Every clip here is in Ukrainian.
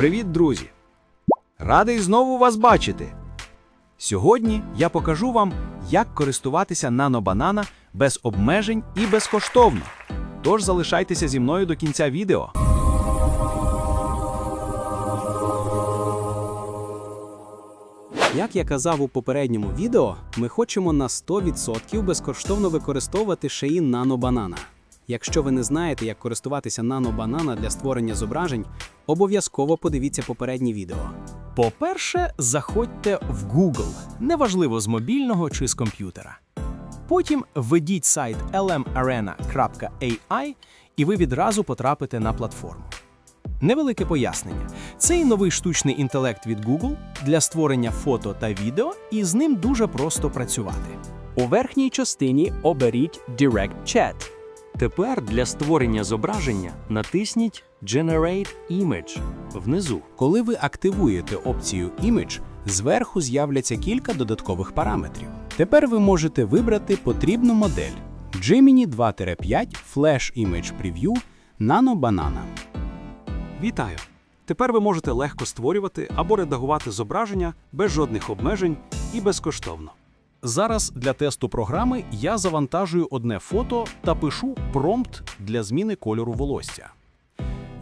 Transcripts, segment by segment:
Привіт, друзі! Радий знову вас бачити. Сьогодні я покажу вам, як користуватися нанобанана без обмежень і безкоштовно. Тож залишайтеся зі мною до кінця відео. Як я казав у попередньому відео, ми хочемо на 100% безкоштовно використовувати шиї нанобанана. Якщо ви не знаєте, як користуватися нанобанана для створення зображень, обов'язково подивіться попереднє відео. По-перше, заходьте в Google, неважливо з мобільного чи з комп'ютера. Потім введіть сайт lmarena.ai і ви відразу потрапите на платформу. Невелике пояснення. Цей новий штучний інтелект від Google для створення фото та відео, і з ним дуже просто працювати. У верхній частині оберіть Direct Chat. Тепер для створення зображення натисніть Generate Image внизу. Коли ви активуєте опцію Image, зверху з'являться кілька додаткових параметрів. Тепер ви можете вибрати потрібну модель Gemini 2-5 Flash Image Preview Nano Banana. Вітаю! Тепер ви можете легко створювати або редагувати зображення без жодних обмежень і безкоштовно. Зараз для тесту програми я завантажую одне фото та пишу промпт для зміни кольору волосся.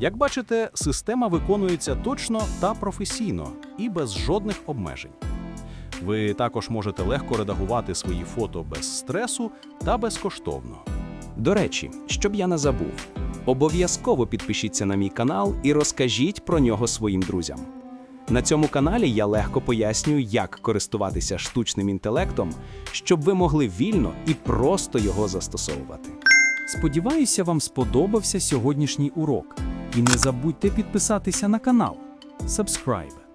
Як бачите, система виконується точно та професійно і без жодних обмежень. Ви також можете легко редагувати свої фото без стресу та безкоштовно. До речі, щоб я не забув, обов'язково підпишіться на мій канал і розкажіть про нього своїм друзям. На цьому каналі я легко пояснюю, як користуватися штучним інтелектом, щоб ви могли вільно і просто його застосовувати. Сподіваюся, вам сподобався сьогоднішній урок. І не забудьте підписатися на канал. Subscribe.